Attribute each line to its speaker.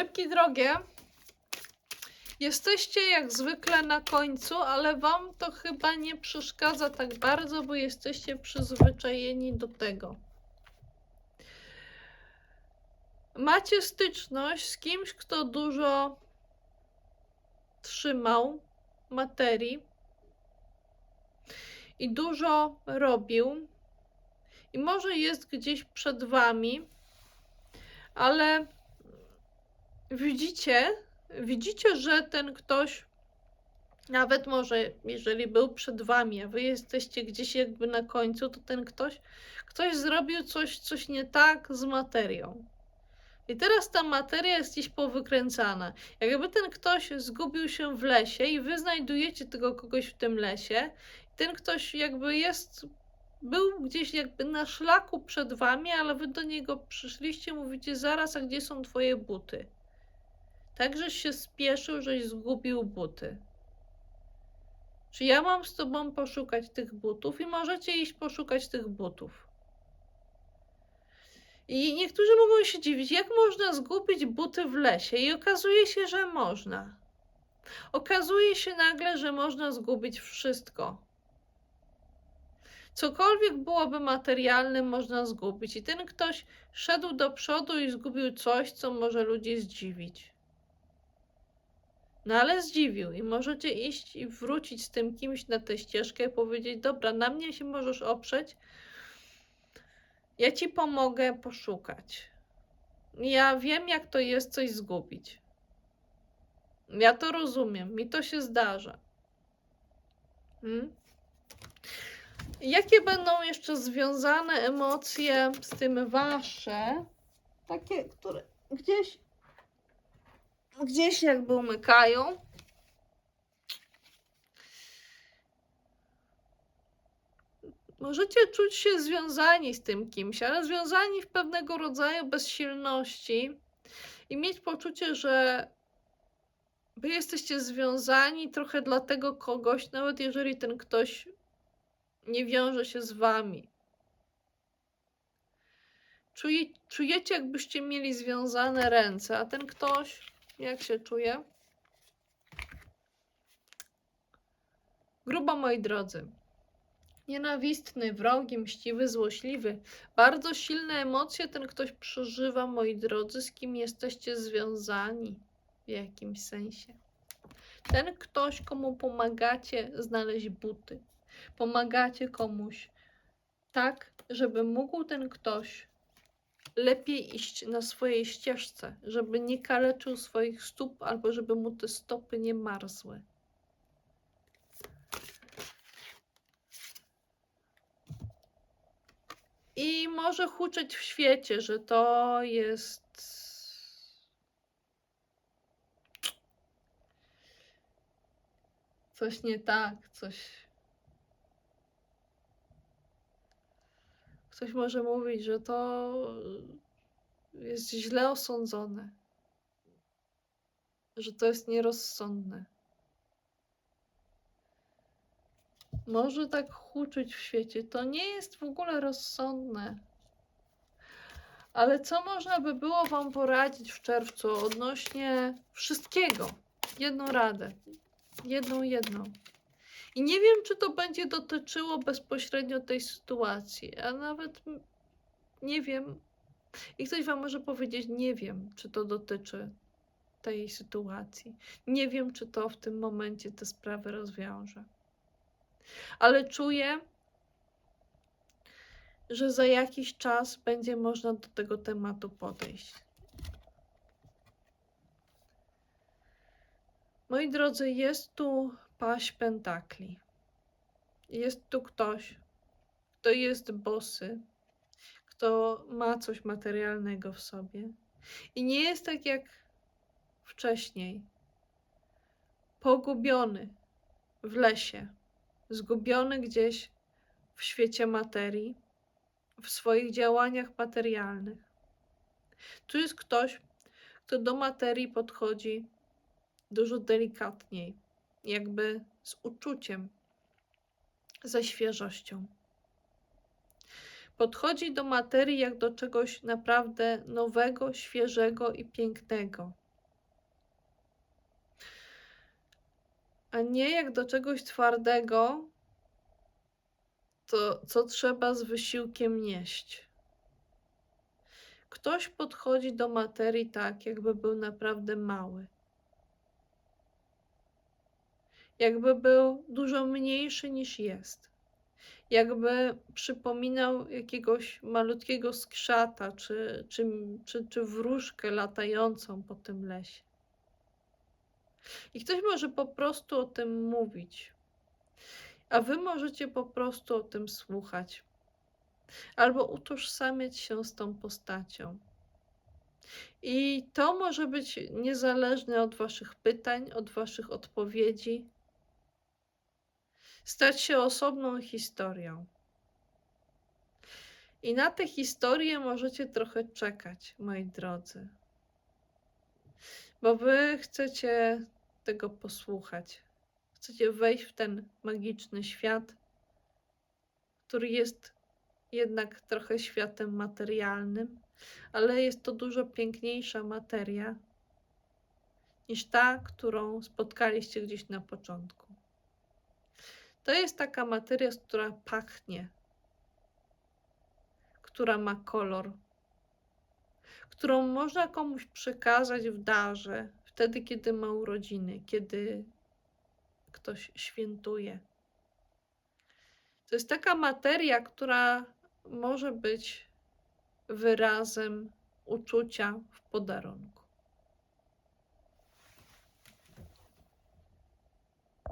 Speaker 1: Rybki drogie, jesteście jak zwykle na końcu, ale wam to chyba nie przeszkadza tak bardzo, bo jesteście przyzwyczajeni do tego. Macie styczność z kimś, kto dużo trzymał materii i dużo robił, i może jest gdzieś przed wami, ale widzicie, widzicie, że ten ktoś, nawet może jeżeli był przed wami, a wy jesteście gdzieś jakby na końcu, to ten ktoś, ktoś zrobił coś, coś nie tak z materią. I teraz ta materia jest gdzieś powykręcana. Jakby ten ktoś zgubił się w lesie i wy znajdujecie tego kogoś w tym lesie, ten ktoś jakby jest, był gdzieś jakby na szlaku przed wami, ale wy do niego przyszliście, mówicie zaraz, a gdzie są twoje buty? Także się spieszył, żeś zgubił buty. Czy ja mam z tobą poszukać tych butów i możecie iść poszukać tych butów. I niektórzy mogą się dziwić, jak można zgubić buty w lesie, i okazuje się, że można. Okazuje się nagle, że można zgubić wszystko. Cokolwiek byłoby materialnym, można zgubić. I ten ktoś szedł do przodu i zgubił coś, co może ludzi zdziwić. No ale zdziwił i możecie iść i wrócić z tym kimś na tę ścieżkę i powiedzieć: Dobra, na mnie się możesz oprzeć. Ja ci pomogę poszukać. Ja wiem, jak to jest coś zgubić. Ja to rozumiem, mi to się zdarza. Hmm? Jakie będą jeszcze związane emocje z tym wasze? Takie, które gdzieś gdzieś jakby umykają. Możecie czuć się związani z tym kimś, ale związani w pewnego rodzaju bezsilności i mieć poczucie, że wy jesteście związani trochę dla tego kogoś, nawet jeżeli ten ktoś nie wiąże się z wami. Czuje, czujecie, jakbyście mieli związane ręce, a ten ktoś, jak się czuje? Grubo, moi drodzy. Nienawistny, wrogi, mściwy, złośliwy. Bardzo silne emocje ten ktoś przeżywa, moi drodzy, z kim jesteście związani w jakimś sensie. Ten ktoś, komu pomagacie znaleźć buty. Pomagacie komuś tak, żeby mógł ten ktoś lepiej iść na swojej ścieżce, żeby nie kaleczył swoich stóp albo żeby mu te stopy nie marzły. I może huczeć w świecie, że to jest. Coś nie tak, coś. Ktoś może mówić, że to jest źle osądzone, że to jest nierozsądne. Może tak huczyć w świecie. To nie jest w ogóle rozsądne. Ale co można by było Wam poradzić w czerwcu odnośnie wszystkiego? Jedną radę. Jedną, jedną. I nie wiem, czy to będzie dotyczyło bezpośrednio tej sytuacji, a nawet nie wiem. I ktoś Wam może powiedzieć, nie wiem, czy to dotyczy tej sytuacji. Nie wiem, czy to w tym momencie te sprawy rozwiąże. Ale czuję, że za jakiś czas będzie można do tego tematu podejść. Moi drodzy, jest tu paść pentakli. Jest tu ktoś, kto jest bosy, kto ma coś materialnego w sobie. I nie jest tak jak wcześniej. Pogubiony w lesie, zgubiony gdzieś w świecie materii, w swoich działaniach materialnych. Tu jest ktoś, kto do materii podchodzi dużo delikatniej, jakby z uczuciem, ze świeżością. Podchodzi do materii jak do czegoś naprawdę nowego, świeżego i pięknego. A nie jak do czegoś twardego, to co trzeba z wysiłkiem nieść. Ktoś podchodzi do materii tak, jakby był naprawdę mały. Jakby był dużo mniejszy niż jest. Jakby przypominał jakiegoś malutkiego skrzata, czy, czy, czy, czy wróżkę latającą po tym lesie. I ktoś może po prostu o tym mówić, a wy możecie po prostu o tym słuchać, albo utożsamiać się z tą postacią. I to może być niezależne od waszych pytań, od waszych odpowiedzi, stać się osobną historią. I na tę historię możecie trochę czekać, moi drodzy. Bo wy chcecie tego posłuchać. Chcecie wejść w ten magiczny świat, który jest jednak trochę światem materialnym, ale jest to dużo piękniejsza materia niż ta, którą spotkaliście gdzieś na początku. To jest taka materia, która pachnie, która ma kolor, którą można komuś przekazać w darze, wtedy, kiedy ma urodziny, kiedy ktoś świętuje. To jest taka materia, która może być wyrazem uczucia w podarunku.